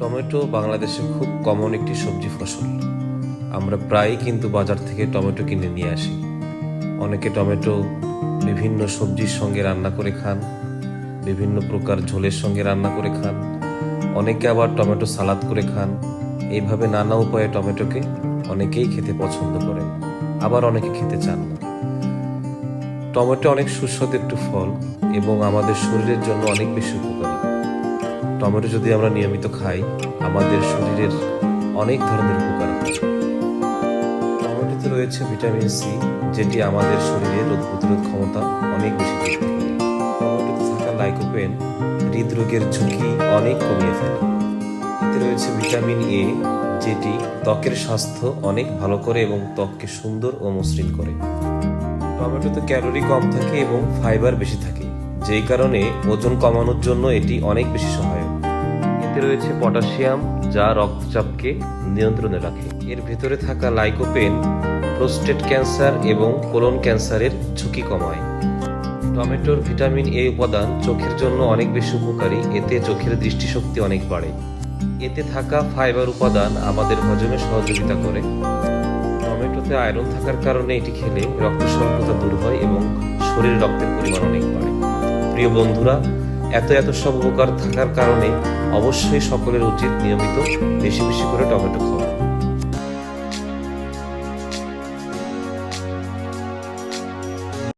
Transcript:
Tomato বাংলাদেশে খুব common একটি সবজি ফসল। আমরা প্রায়ই কিন্তু বাজার থেকে টমেটো কিনে নিয়ে আসি। অনেকে টমেটো বিভিন্ন সবজির সঙ্গে রান্না করে খান, বিভিন্ন প্রকার ঝোলের সঙ্গে রান্না করে খান, অনেকে আবার টমেটো সালাদ করে খান। এইভাবে নানা উপায়ে টমেটোকে অনেকেই খেতে পছন্দ করেন, আবার অনেকে খেতে চান না। টমেটো অনেক সুস্বাদু একটি ফল এবং আমাদের শরীরের জন্য অনেক বেশি উপকারী। টমেটো যদি আমরা নিয়মিত খাই, আমাদের শরীরের অনেক ধরনের উপকার টমেটোতে রয়েছে ভিটামিন সি, যেটি আমাদের শরীরে রোগ প্রতিরোধ ক্ষমতা অনেক বেশি টমেটোতে থাকা লাইকোপেন হৃদরোগের ঝুঁকি অনেক কমিয়ে ফেলে। এতে রয়েছে ভিটামিন এ, যেটি ত্বকের স্বাস্থ্য অনেক ভালো করে এবং ত্বককে সুন্দর ও মসৃণ করে। টমেটোতে ক্যালোরি কম থাকে এবং ফাইবার বেশি থাকে। যেই কারণে ওজন কমানোর জন্য এটি অনেক বেশি সহায়ক। এতে রয়েছে পটাশিয়াম, যা রক্তচাপকে নিয়ন্ত্রণে রাখে। এর ভেতরে থাকা লাইকোপেন, প্রোস্টেট ক্যান্সার এবং কোলন ক্যান্সারের ঝুঁকি কমায়। টমেটোর ভিটামিন এ উপাদান চোখের জন্য অনেক বেশি উপকারী। এতে চোখের দৃষ্টিশক্তি অনেক বাড়ে। এতে থাকা ফাইবার উপাদান আমাদের হজমে সহযোগিতা করে। টমেটোতে আয়রন থাকার কারণে এটি খেলে রক্ত স্বল্পতা দূর হয় এবং শরীরে রক্তের পরিমাণ অনেক বাড়ে। প্রিয় বন্ধুরা, এত এত সব উপকার থাকার কারণে অবশ্যই সকলের উচিত নিয়মিত বেশি বেশি করে টমেটো খাওয়া।